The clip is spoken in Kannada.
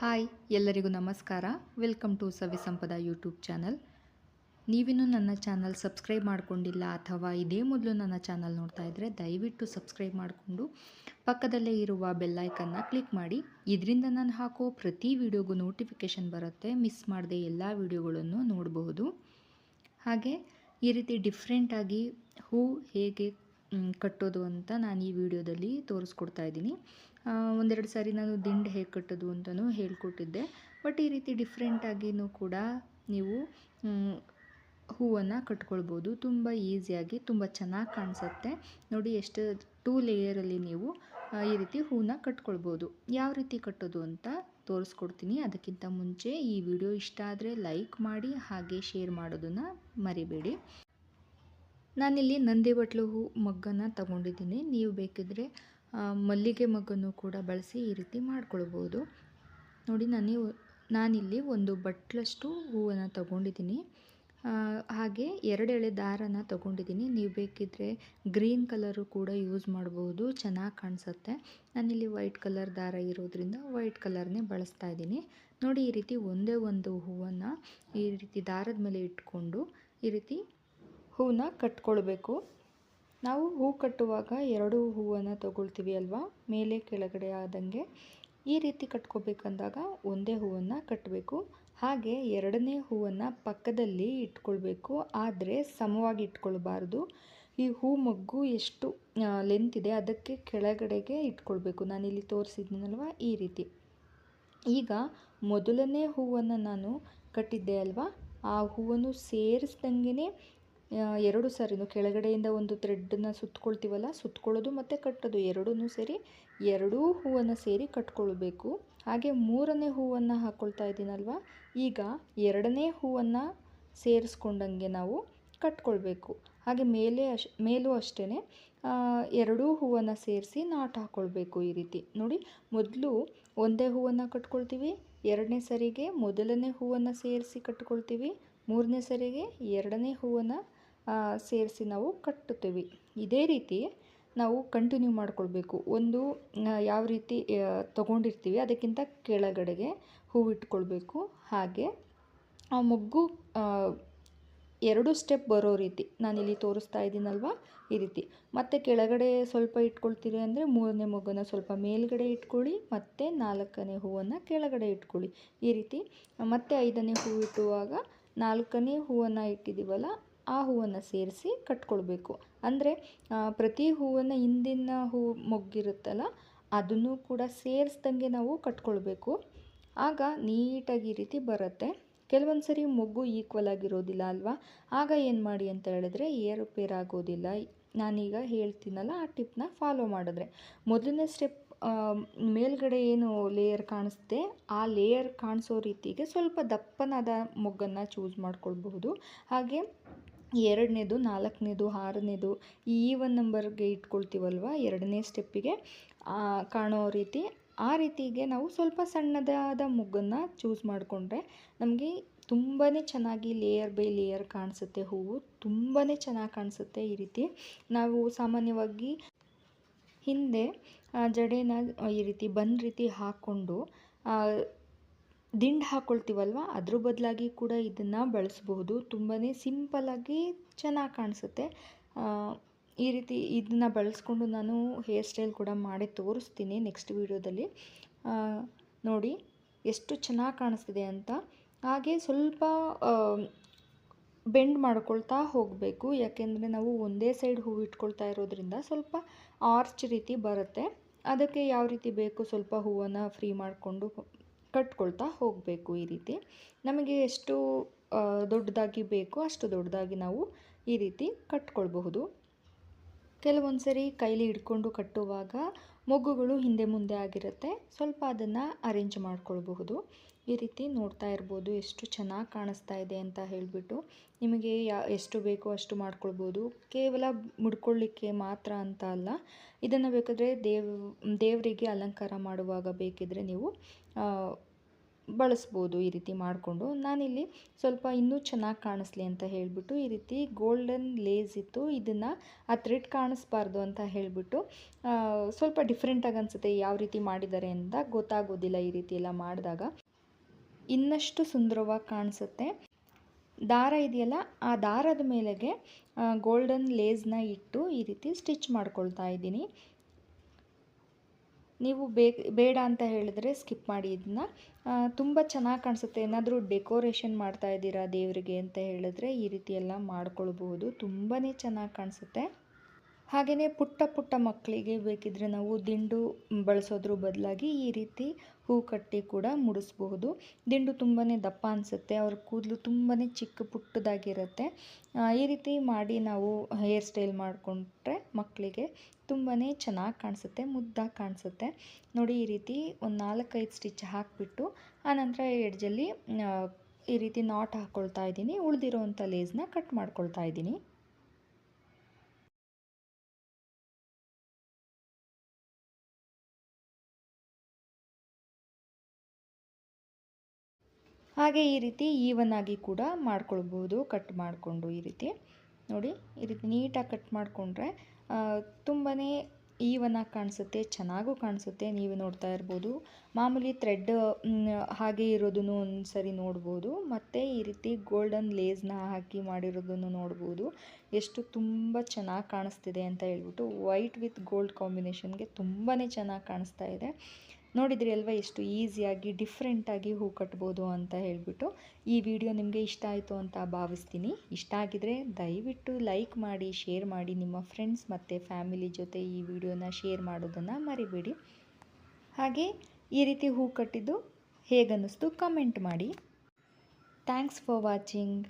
ಹಾಯ್, ಎಲ್ಲರಿಗೂ ನಮಸ್ಕಾರ. Welcome to Savi Sampada YouTube channel ನೀವಿನ್ನೂ ನನ್ನ ಚಾನಲ್ ಸಬ್ಸ್ಕ್ರೈಬ್ ಮಾಡಿಕೊಂಡಿಲ್ಲ ಅಥವಾ ಇದೇ ಮೊದಲು ನನ್ನ ಚಾನಲ್ ನೋಡ್ತಾ ಇದ್ದರೆ ದಯವಿಟ್ಟು ಸಬ್ಸ್ಕ್ರೈಬ್ ಮಾಡಿಕೊಂಡು ಪಕ್ಕದಲ್ಲೇ ಇರುವ ಬೆಲ್ಲೈಕನ್ನ ಕ್ಲಿಕ್ ಮಾಡಿ. ಇದರಿಂದ ನಾನು ಹಾಕೋ ಪ್ರತಿ ವಿಡಿಯೋಗೂ ನೋಟಿಫಿಕೇಷನ್ ಬರುತ್ತೆ. ಮಿಸ್ ಮಾಡದೆ ಎಲ್ಲ ವಿಡಿಯೋಗಳನ್ನು ನೋಡಬಹುದು ಹಾಗೆ ಈ ರೀತಿ ಡಿಫ್ರೆಂಟಾಗಿ ಹೂ ಹೇಗೆ ಕಟ್ಟೋದು ಅಂತ ನಾನು ಈ ವಿಡಿಯೋದಲ್ಲಿ ತೋರಿಸ್ಕೊಡ್ತಾ ಇದ್ದೀನಿ. ಒಂದೆರಡು ಸಾರಿ ನಾನು ದಿಂಡು ಹೇಗೆ ಕಟ್ಟೋದು ಅಂತಲೂ ಹೇಳ್ಕೊಟ್ಟಿದ್ದೆ. ಬಟ್ ಈ ರೀತಿ ಡಿಫ್ರೆಂಟಾಗಿಯೂ ಕೂಡ ನೀವು ಹೂವನ್ನು ಕಟ್ಕೊಳ್ಬೋದು. ತುಂಬ ಈಸಿಯಾಗಿ, ತುಂಬ ಚೆನ್ನಾಗಿ ಕಾಣಿಸುತ್ತೆ. ನೋಡಿ, ಎಷ್ಟು ಟೂ ಲೇಯರಲ್ಲಿ ನೀವು ಈ ರೀತಿ ಹೂವನ್ನ ಕಟ್ಕೊಳ್ಬೋದು. ಯಾವ ರೀತಿ ಕಟ್ಟೋದು ಅಂತ ತೋರಿಸ್ಕೊಡ್ತೀನಿ. ಅದಕ್ಕಿಂತ ಮುಂಚೆ ಈ ವಿಡಿಯೋ ಇಷ್ಟ ಆದರೆ ಲೈಕ್ ಮಾಡಿ, ಹಾಗೆ ಶೇರ್ ಮಾಡೋದನ್ನು ಮರಿಬೇಡಿ. ನಾನಿಲ್ಲಿ ನಂದಿ ಬಟ್ಲು ಹೂ ಮಗ್ಗನ್ನು ತಗೊಂಡಿದ್ದೀನಿ. ನೀವು ಬೇಕಿದ್ದರೆ ಮಲ್ಲಿಗೆ ಮಗ್ಗನ್ನು ಕೂಡ ಬಳಸಿ ಈ ರೀತಿ ಮಾಡ್ಕೊಳ್ಬೋದು. ನೋಡಿ, ನಾನು, ನಾನಿಲ್ಲಿ ಒಂದು ಬಟ್ಲಷ್ಟು ಹೂವನ್ನು ತಗೊಂಡಿದ್ದೀನಿ. ಹಾಗೆ ಎರಡು ಎಳೆ ದಾರನ ತಗೊಂಡಿದ್ದೀನಿ. ನೀವು ಬೇಕಿದ್ದರೆ ಗ್ರೀನ್ ಕಲರು ಕೂಡ ಯೂಸ್ ಮಾಡ್ಬೋದು. ಚೆನ್ನಾಗಿ ಕಾಣಿಸುತ್ತೆ. ನಾನಿಲ್ಲಿ ವೈಟ್ ಕಲರ್ ದಾರ ಇರೋದ್ರಿಂದ ವೈಟ್ ಕಲರ್ನೇ ಬಳಸ್ತಾ ಇದ್ದೀನಿ. ನೋಡಿ, ಈ ರೀತಿ ಒಂದೇ ಒಂದು ಹೂವನ್ನು ಈ ರೀತಿ ದಾರದ ಮೇಲೆ ಇಟ್ಕೊಂಡು ಈ ರೀತಿ ಹೂವನ್ನ ಕಟ್ಕೊಳ್ಬೇಕು. ನಾವು ಹೂ ಕಟ್ಟುವಾಗ ಎರಡು ಹೂವನ್ನು ತಗೊಳ್ತೀವಿ ಅಲ್ವಾ? ಮೇಲೆ ಕೆಳಗಡೆ ಆದಂಗೆ. ಈ ರೀತಿ ಕಟ್ಕೋಬೇಕಂದಾಗ ಒಂದೇ ಹೂವನ್ನು ಕಟ್ಟಬೇಕು ಹಾಗೆ ಎರಡನೇ ಹೂವನ್ನು ಪಕ್ಕದಲ್ಲಿ ಇಟ್ಕೊಳ್ಬೇಕು. ಆದರೆ ಸಮವಾಗಿ ಇಟ್ಕೊಳ್ಬಾರ್ದು. ಈ ಹೂ ಮಗ್ಗು ಎಷ್ಟು ಲೆಂತ್ ಇದೆ ಅದಕ್ಕೆ ಕೆಳಗಡೆಗೆ ಇಟ್ಕೊಳ್ಬೇಕು. ನಾನಿಲ್ಲಿ ತೋರಿಸಿದ್ದೀನಲ್ವ ಈ ರೀತಿ. ಈಗ ಮೊದಲನೇ ಹೂವನ್ನು ನಾನು ಕಟ್ಟಿದ್ದೆ ಅಲ್ವಾ? ಆ ಹೂವನ್ನು ಸೇರಿಸ್ದಂಗೆ ಎರಡು ಸಾರಿನೂ ಕೆಳಗಡೆಯಿಂದ ಒಂದು ಥ್ರೆಡ್ಡನ್ನು ಸುತ್ಕೊಳ್ತೀವಲ್ಲ ಸುತ್ತಕೊಳ್ಳೋದು ಮತ್ತು ಕಟ್ಟೋದು. ಎರಡೂ ಸೇರಿ, ಎರಡೂ ಹೂವನ್ನು ಸೇರಿ ಕಟ್ಕೊಳ್ಬೇಕು. ಹಾಗೆ ಮೂರನೇ ಹೂವನ್ನು ಹಾಕ್ಕೊಳ್ತಾ ಇದ್ದೀನಲ್ವ ಈಗ ಎರಡನೇ ಹೂವನ್ನು ಸೇರಿಸ್ಕೊಂಡಂಗೆ ನಾವು ಕಟ್ಕೊಳ್ಬೇಕು. ಹಾಗೆ ಮೇಲೆ ಅಶ್, ಮೇಲೂ ಅಷ್ಟೇ ಎರಡೂ ಹೂವನ್ನು ಸೇರಿಸಿ ನಾಟ್ ಹಾಕ್ಕೊಳ್ಬೇಕು ಈ ರೀತಿ. ನೋಡಿ, ಮೊದಲು ಒಂದೇ ಹೂವನ್ನು ಕಟ್ಕೊಳ್ತೀವಿ, ಎರಡನೇ ಸರಿಗೆ ಮೊದಲನೇ ಹೂವನ್ನು ಸೇರಿಸಿ ಕಟ್ಕೊಳ್ತೀವಿ, ಮೂರನೇ ಸರಿಗೆ ಎರಡನೇ ಹೂವನ್ನು ಸೇರಿಸಿ ನಾವು ಕಟ್ಟುತ್ತೇವೆ. ಇದೇ ರೀತಿ ನಾವು ಕಂಟಿನ್ಯೂ ಮಾಡಿಕೊಳ್ಬೇಕು. ಒಂದು ಯಾವ ರೀತಿ ತಗೊಂಡಿರ್ತೀವಿ ಅದಕ್ಕಿಂತ ಕೆಳಗಡೆಗೆ ಹೂವಿಟ್ಕೊಳ್ಬೇಕು. ಹಾಗೆ ಆ ಮೊಗ್ಗು ಎರಡು ಸ್ಟೆಪ್ ಬರೋ ರೀತಿ. ನಾನಿಲ್ಲಿ ತೋರಿಸ್ತಾ ಇದ್ದೀನಲ್ವ? ಈ ರೀತಿ. ಮತ್ತು ಕೆಳಗಡೆ ಸ್ವಲ್ಪ ಇಟ್ಕೊಳ್ತೀರಿ ಅಂದರೆ ಮೂರನೇ ಮೊಗ್ಗನ್ನು ಸ್ವಲ್ಪ ಮೇಲ್ಗಡೆ ಇಟ್ಕೊಳ್ಳಿ, ಮತ್ತು ನಾಲ್ಕನೇ ಹೂವನ್ನು ಕೆಳಗಡೆ ಇಟ್ಕೊಳ್ಳಿ. ಈ ರೀತಿ. ಮತ್ತೆ ಐದನೇ ಹೂವು ಇಟ್ಟುವಾಗ ನಾಲ್ಕನೇ ಹೂವನ್ನು ಇಟ್ಟಿದ್ದೀವಲ್ಲ ಆ ಹೂವನ್ನು ಸೇರಿಸಿ ಕಟ್ಕೊಳ್ಬೇಕು. ಅಂದರೆ ಪ್ರತಿ ಹೂವನ್ನು ಹಿಂದಿನ ಹೂ ಮೊಗ್ಗಿರುತ್ತಲ್ಲ, ಅದನ್ನು ಕೂಡ ಸೇರಿಸ್ದಂಗೆ ನಾವು ಕಟ್ಕೊಳ್ಬೇಕು. ಆಗ ನೀಟಾಗಿ ಈ ರೀತಿ ಬರುತ್ತೆ. ಕೆಲವೊಂದು ಸರಿ ಮೊಗ್ಗು ಈಕ್ವಲ್ ಆಗಿರೋದಿಲ್ಲ ಅಲ್ವಾ? ಆಗ ಏನು ಮಾಡಿ ಅಂತ ಹೇಳಿದ್ರೆ ಏರುಪೇರು ಆಗೋದಿಲ್ಲ ನಾನೀಗ ಹೇಳ್ತೀನಲ್ಲ, ಆ ಟಿಪ್ನ ಫಾಲೋ ಮಾಡಿದ್ರೆ. ಮೊದಲನೇ ಸ್ಟೆಪ್ ಮೇಲ್ಗಡೆ ಏನು ಲೇಯರ್ ಕಾಣಿಸುತ್ತೆ ಆ ಲೇಯರ್ ಕಾಣಿಸೋ ರೀತಿಗೆ ಸ್ವಲ್ಪ ದಪ್ಪನಾದ ಮೊಗ್ಗನ್ನು ಚೂಸ್ ಮಾಡ್ಕೊಳ್ಬಹುದು. ಹಾಗೆ ಎರಡನೇದು, ನಾಲ್ಕನೇದು, ಆರನೇದು ಈ ಒಂದು ನಂಬರ್ಗೆ ಇಟ್ಕೊಳ್ತೀವಲ್ವ? ಎರಡನೇ ಸ್ಟೆಪ್ಪಿಗೆ. ಕಾಣೋ ರೀತಿ. ಆ ರೀತಿಗೆ ನಾವು ಸ್ವಲ್ಪ ಸಣ್ಣದಾದ ಮುಗ್ಗನ್ನು ಚೂಸ್ ಮಾಡಿಕೊಂಡ್ರೆ ನಮಗೆ ತುಂಬಾ ಚೆನ್ನಾಗಿ ಲೇಯರ್ ಬೈ ಲೇಯರ್ ಕಾಣಿಸುತ್ತೆ ಹೂವು. ತುಂಬಾ ಚೆನ್ನಾಗಿ ಕಾಣಿಸುತ್ತೆ ಈ ರೀತಿ. ನಾವು ಸಾಮಾನ್ಯವಾಗಿ ಹಿಂದೆ ಜಡೆನ ಈ ರೀತಿ ಬನ್ ರೀತಿ ಹಾಕ್ಕೊಂಡು ದಿಂಡು ಹಾಕ್ಕೊಳ್ತೀವಲ್ವ ಅದ್ರ ಬದಲಾಗಿ ಕೂಡ ಇದನ್ನು ಬಳಸಬಹುದು. ತುಂಬಾ ಸಿಂಪಲ್ಲಾಗಿ ಚೆನ್ನಾಗಿ ಕಾಣಿಸುತ್ತೆ. ಈ ರೀತಿ ಇದನ್ನು ಬಳಸ್ಕೊಂಡು ನಾನು ಹೇರ್ ಸ್ಟೈಲ್ ಕೂಡ ಮಾಡಿ ತೋರಿಸ್ತೀನಿ ನೆಕ್ಸ್ಟ್ ವೀಡಿಯೋದಲ್ಲಿ. ನೋಡಿ ಎಷ್ಟು ಚೆನ್ನಾಗಿ ಕಾಣಿಸ್ತಿದೆ ಅಂತ. ಹಾಗೆ ಸ್ವಲ್ಪ ಬೆಂಡ್ ಮಾಡ್ಕೊಳ್ತಾ ಹೋಗಬೇಕು. ಯಾಕೆಂದರೆ ನಾವು ಒಂದೇ ಸೈಡ್ ಹೂವು ಇಟ್ಕೊಳ್ತಾ ಇರೋದ್ರಿಂದ ಸ್ವಲ್ಪ ಆರ್ಚ್ ರೀತಿ ಬರುತ್ತೆ. ಅದಕ್ಕೆ ಯಾವ ರೀತಿ ಬೇಕು ಸ್ವಲ್ಪ ಹೂವನ್ನು ಫ್ರೀ ಮಾಡಿಕೊಂಡು ಕಟ್ಕೊಳ್ತಾ ಹೋಗಬೇಕು ಈ ರೀತಿ. ನಮಗೆ ಎಷ್ಟು ದೊಡ್ಡದಾಗಿ ಬೇಕೋ ಅಷ್ಟು ದೊಡ್ಡದಾಗಿ ನಾವು ಈ ರೀತಿ ಕಟ್ಕೊಳ್ಬಹುದು. ಕೆಲವೊಂದು ಸರಿ ಕೈಲಿ ಹಿಡ್ಕೊಂಡು ಕಟ್ಟುವಾಗ ಮೊಗ್ಗುಗಳು ಹಿಂದೆ ಮುಂದೆ ಆಗಿರುತ್ತೆ. ಸ್ವಲ್ಪ ಅದನ್ನು ಅರೇಂಜ್ ಮಾಡ್ಕೊಳ್ಬಹುದು. ಈ ರೀತಿ ನೋಡ್ತಾ ಇರ್ಬೋದು ಎಷ್ಟು ಚೆನ್ನಾಗಿ ಕಾಣಿಸ್ತಾ ಇದೆ ಅಂತ ಹೇಳಿಬಿಟ್ಟು. ನಿಮಗೆ ಯಾ, ಎಷ್ಟು ಬೇಕೋ ಅಷ್ಟು ಮಾಡ್ಕೊಳ್ಬೋದು. ಕೇವಲ ಮುಡ್ಕೊಳ್ಳಿಕ್ಕೆ ಮಾತ್ರ ಅಂತ ಅಲ್ಲ. ಇದನ್ನು ಬೇಕಾದರೆ ದೇವ್, ದೇವರಿಗೆ ಅಲಂಕಾರ ಮಾಡುವಾಗ ಬೇಕಿದ್ರೆ ನೀವು ಬಳಸ್ಬೋದು ಈ ರೀತಿ ಮಾಡಿಕೊಂಡು. ನಾನಿಲ್ಲಿ ಸ್ವಲ್ಪ ಇನ್ನೂ ಚೆನ್ನಾಗಿ ಕಾಣಿಸ್ಲಿ ಅಂತ ಹೇಳಿಬಿಟ್ಟು ಈ ರೀತಿ ಗೋಲ್ಡನ್ ಲೇಸ್ ಇತ್ತು. ಇದನ್ನು ಆ ಥ್ರೆಡ್ ಕಾಣಿಸ್ಬಾರ್ದು ಅಂತ ಹೇಳಿಬಿಟ್ಟು ಸ್ವಲ್ಪ ಡಿಫ್ರೆಂಟಾಗಿ ಅನಿಸುತ್ತೆ ಯಾವ ರೀತಿ ಮಾಡಿದ್ದಾರೆ ಅಂತ ಗೊತ್ತಾಗೋದಿಲ್ಲ ಈ ರೀತಿ ಎಲ್ಲ ಮಾಡಿದಾಗ. ಇನ್ನಷ್ಟು ಸುಂದರವಾಗಿ ಕಾಣಿಸುತ್ತೆ. ದಾರ ಇದೆಯಲ್ಲ, ಆ ದಾರದ ಮೇಲೆಗೆ ಗೋಲ್ಡನ್ ಲೇಸ್ನ ಇಟ್ಟು ಈ ರೀತಿ ಸ್ಟಿಚ್ ಮಾಡ್ಕೊಳ್ತಾ ಇದ್ದೀನಿ. ನೀವು ಬೇಡ ಅಂತ ಹೇಳಿದ್ರೆ ಸ್ಕಿಪ್ ಮಾಡಿ ಇದನ್ನ. ತುಂಬ ಚೆನ್ನಾಗಿ ಕಾಣಿಸುತ್ತೆ. ಏನಾದರೂ ಡೆಕೋರೇಷನ್ ಮಾಡ್ತಾ ಇದ್ದೀರಾ ದೇವರಿಗೆ ಅಂತ ಹೇಳಿದ್ರೆ ಈ ರೀತಿ ಎಲ್ಲ ಮಾಡ್ಕೊಳ್ಬಹುದು. ತುಂಬಾ ಚೆನ್ನಾಗಿ ಕಾಣಿಸುತ್ತೆ. ಹಾಗೆಯೇ ಪುಟ್ಟ ಪುಟ್ಟ ಮಕ್ಕಳಿಗೆ ಬೇಕಿದ್ರೆ ನಾವು ದಿಂಡು ಬಳಸೋದ್ರ ಬದಲಾಗಿ ಈ ರೀತಿ ಹೂ ಕಟ್ಟಿ ಕೂಡ ಮುಡಿಸ್ಬಹುದು. ದಿಂಡು ತುಂಬಾ ದಪ್ಪ ಅನಿಸುತ್ತೆ, ಅವ್ರ ಕೂದಲು ತುಂಬಾ ಚಿಕ್ಕ ಪುಟ್ಟದಾಗಿರುತ್ತೆ. ಈ ರೀತಿ ಮಾಡಿ ನಾವು ಹೇರ್ ಸ್ಟೈಲ್ ಮಾಡಿಕೊಂಡ್ರೆ ಮಕ್ಕಳಿಗೆ ತುಂಬಾ ಚೆನ್ನಾಗಿ ಕಾಣಿಸುತ್ತೆ, ಮುದ್ದಾಗಿ ಕಾಣಿಸುತ್ತೆ. ನೋಡಿ ಈ ರೀತಿ ಒಂದು ನಾಲ್ಕೈದು ಸ್ಟಿಚ್ ಹಾಕಿಬಿಟ್ಟು ಆನಂತರ ಎಡ್ಜಲ್ಲಿ ಈ ರೀತಿ ನಾಟ್ ಹಾಕ್ಕೊಳ್ತಾ ಇದ್ದೀನಿ ಉಳಿದಿರೋವಂಥ ಲೇಸ್ನ ಕಟ್ ಮಾಡ್ಕೊಳ್ತಾ ಇದ್ದೀನಿ. ಹಾಗೆ ಈ ರೀತಿ ಈವನ್ ಆಗಿ ಕೂಡ ಮಾಡ್ಕೊಳ್ಬೋದು ಕಟ್ ಮಾಡಿಕೊಂಡು ಈ ರೀತಿ. ನೋಡಿ, ಈ ರೀತಿ ನೀಟಾಗಿ ಕಟ್ ಮಾಡಿಕೊಂಡ್ರೆ ತುಂಬಾ ಈವನಾಗಿ ಕಾಣಿಸುತ್ತೆ, ಚೆನ್ನಾಗೂ ಕಾಣಿಸುತ್ತೆ. ನೀವು ನೋಡ್ತಾ ಇರ್ಬೋದು. ಮಾಮೂಲಿ ಥ್ರೆಡ್ ಹಾಗೆ ಇರೋದನ್ನು ಒಂದು ಸರಿ ನೋಡ್ಬೋದು. ಮತ್ತು ಈ ರೀತಿ ಗೋಲ್ಡನ್ ಲೇಸ್ನ ಹಾಕಿ ಮಾಡಿರೋದನ್ನು ನೋಡ್ಬೋದು. ಎಷ್ಟು ತುಂಬ ಚೆನ್ನಾಗಿ ಕಾಣಿಸ್ತಿದೆ ಅಂತ ಹೇಳ್ಬಿಟ್ಟು ವೈಟ್ ವಿತ್ ಗೋಲ್ಡ್ ಕಾಂಬಿನೇಷನ್ಗೆ ತುಂಬಾ ಚೆನ್ನಾಗಿ ಕಾಣಿಸ್ತಾ ಇದೆ. ನೋಡಿದ್ರಿ ಅಲ್ವಾ, ಎಷ್ಟು ಈಸಿಯಾಗಿ ಡಿಫ್ರೆಂಟಾಗಿ ಹೂ ಕಟ್ಬೋದು ಅಂತ ಹೇಳಿಬಿಟ್ಟು. ಈ ವಿಡಿಯೋ ನಿಮಗೆ ಇಷ್ಟ ಆಯಿತು ಅಂತ ಭಾವಿಸ್ತೀನಿ. ಇಷ್ಟ ಆಗಿದರೆ ದಯವಿಟ್ಟು ಲೈಕ್ ಮಾಡಿ ಶೇರ್ ಮಾಡಿ, ನಿಮ್ಮ ಫ್ರೆಂಡ್ಸ್ ಮತ್ತು ಫ್ಯಾಮಿಲಿ ಜೊತೆ ಈ ವಿಡಿಯೋನ ಶೇರ್ ಮಾಡೋದನ್ನು ಮರಿಬೇಡಿ. ಹಾಗೆ, ಈ ರೀತಿ ಹೂ ಕಟ್ಟಿದ್ದು ಹೇಗನ್ನಿಸ್ತು ಕಮೆಂಟ್ ಮಾಡಿ. Thanks for watching